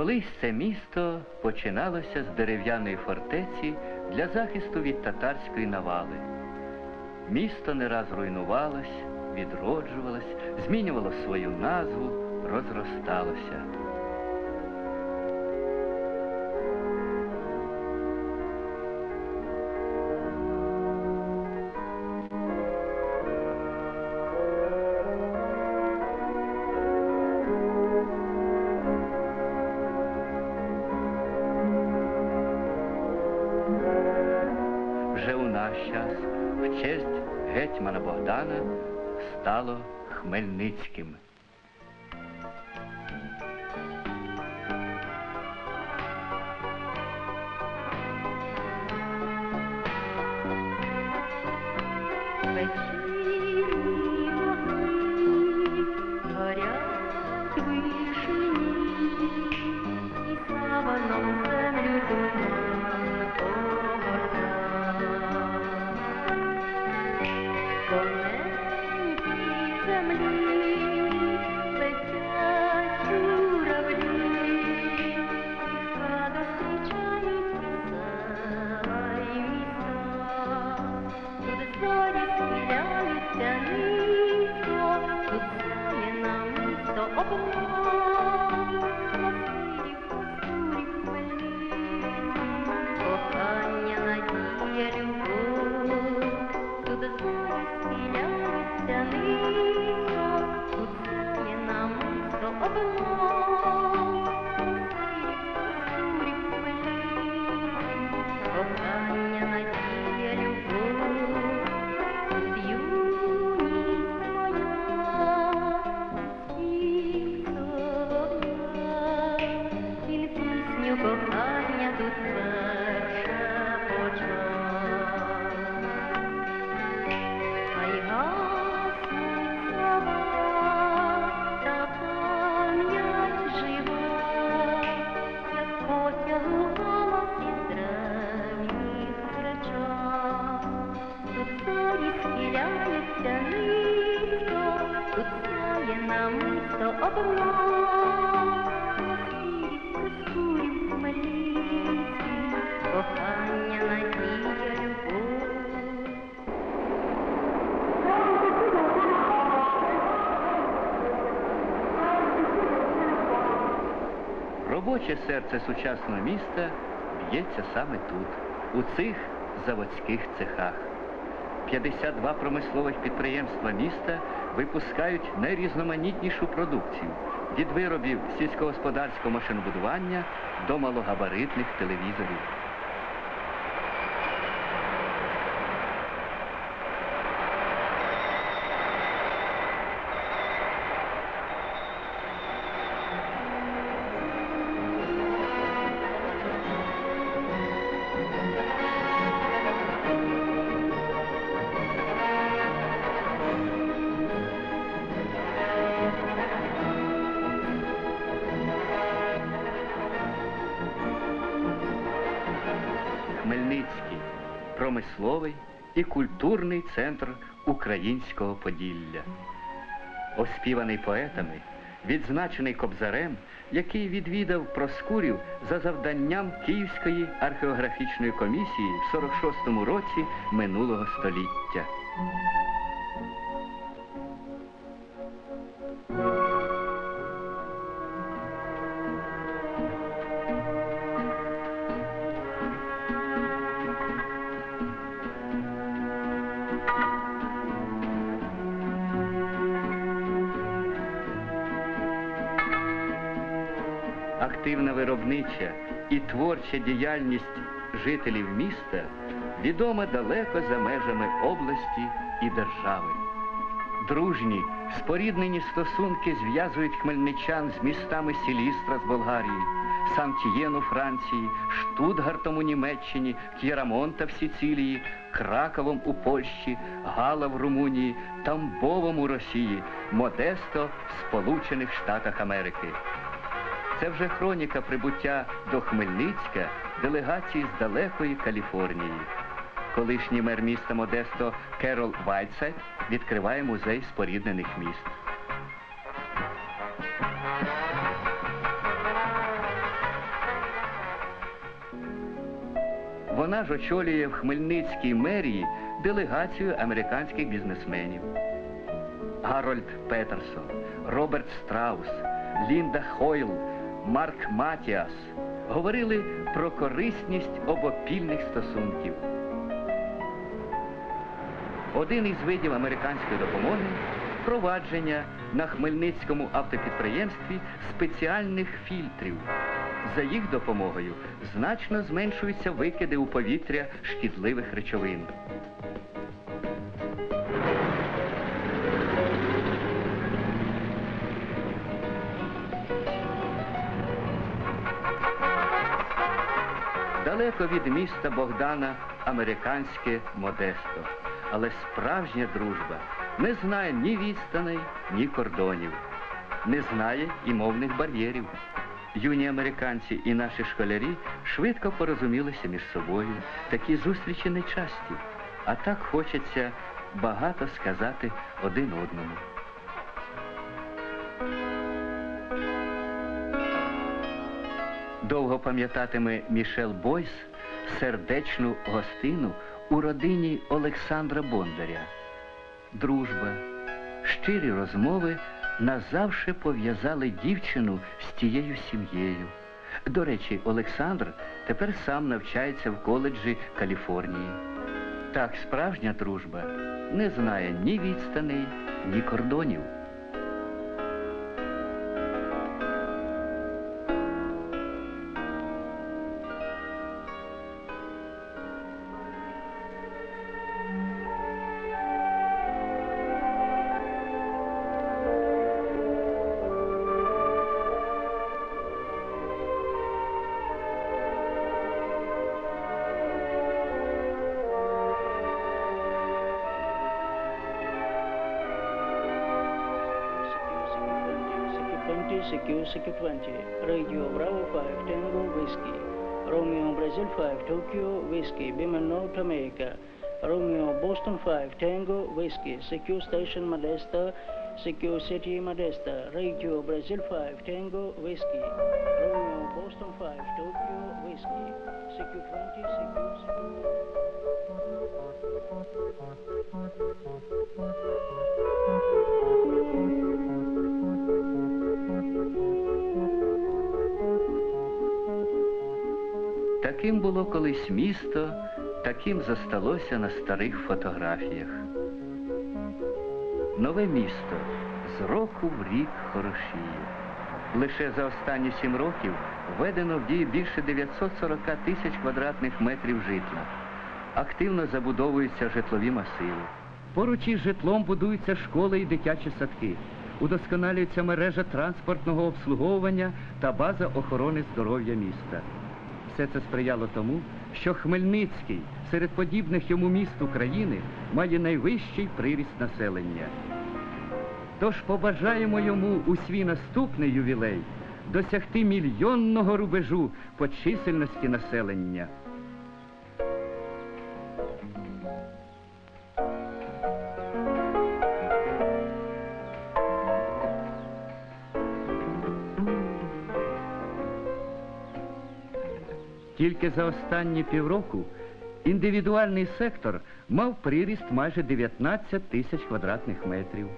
Колись це місто починалося з дерев'яної фортеці для захисту від татарської навали. Місто не раз руйнувалось, відроджувалось, змінювало свою назву, розросталося. Вже у наш час в честь гетьмана Богдана стало Хмельницьким. Вечірні Обман. Красиві прискурів кохання, надія, любов. Робоче серце сучасного міста б'ється саме тут, у цих заводських цехах. 52 промислових підприємства міста випускають найрізноманітнішу продукцію від виробів сільськогосподарського машинобудування до малогабаритних телевізорів. Промисловий і культурний центр українського Поділля. Оспіваний поетами, відзначений кобзарем, який відвідав Проскурів за завданням Київської археографічної комісії в 46-му році минулого століття. Активна виробнича і творча діяльність жителів міста відома далеко за межами області і держави. Дружні, споріднені стосунки зв'язують хмельничан з містами Сілістра з Болгарії, Сантьєн у Франції, Штутгартом у Німеччині, К'єрамонта в Сіцилії, Краковом у Польщі, Гала в Румунії, Тамбовом у Росії, Модесто в Сполучених Штатах Америки. Це вже хроніка прибуття до Хмельницька делегації з далекої Каліфорнії. Колишній мер міста Модесто Керол Вальцайт відкриває музей споріднених міст. Вона ж очолює в Хмельницькій мерії делегацію американських бізнесменів. Гарольд Петерсон, Роберт Страус, Лінда Хойл. Марк Матіас говорили про корисність обопільних стосунків. Один із видів американської допомоги впровадження на Хмельницькому автопідприємстві спеціальних фільтрів. За їх допомогою значно зменшуються викиди у повітря шкідливих речовин. Далеко від міста Богдана американське Модесто. Але справжня дружба не знає ні відстаней, ні кордонів, не знає і мовних бар'єрів. Юні американці і наші школярі швидко порозумілися між собою. Такі зустрічі не часті, а так хочеться багато сказати один одному. Довго пам'ятатиме Мішел Бойс сердечну гостину у родині Олександра Бондаря. Дружба, щирі розмови назавше пов'язали дівчину з тією сім'єю. До речі, Олександр тепер сам навчається в коледжі Каліфорнії. Так справжня дружба не знає ні відстаней, ні кордонів. CQ, CQ 20, Radio Bravo 5, Tango Whiskey, Romeo Brazil 5, Tokyo Whiskey, Biman North America, Romeo Boston 5, Tango Whiskey, CQ Station Modesta, CQ City Modesta, Radio Brazil 5, Tango Whiskey, Romeo Boston 5, Tokyo Whiskey, CQ 20, CQ... Таким було колись місто, таким зосталося на старих фотографіях. Нове місто з року в рік хорошіє. Лише за останні сім років введено в дію більше 940 тисяч квадратних метрів житла. Активно забудовуються житлові масиви. Поруч із житлом будуються школи і дитячі садки. Удосконалюється мережа транспортного обслуговування та база охорони здоров'я міста. Все це сприяло тому, що Хмельницький серед подібних йому міст України має найвищий приріст населення. Тож побажаємо йому у свій наступний ювілей досягти мільйонного рубежу по чисельності населення. Тільки за останні півроку індивідуальний сектор мав приріст майже 19 тисяч квадратних метрів.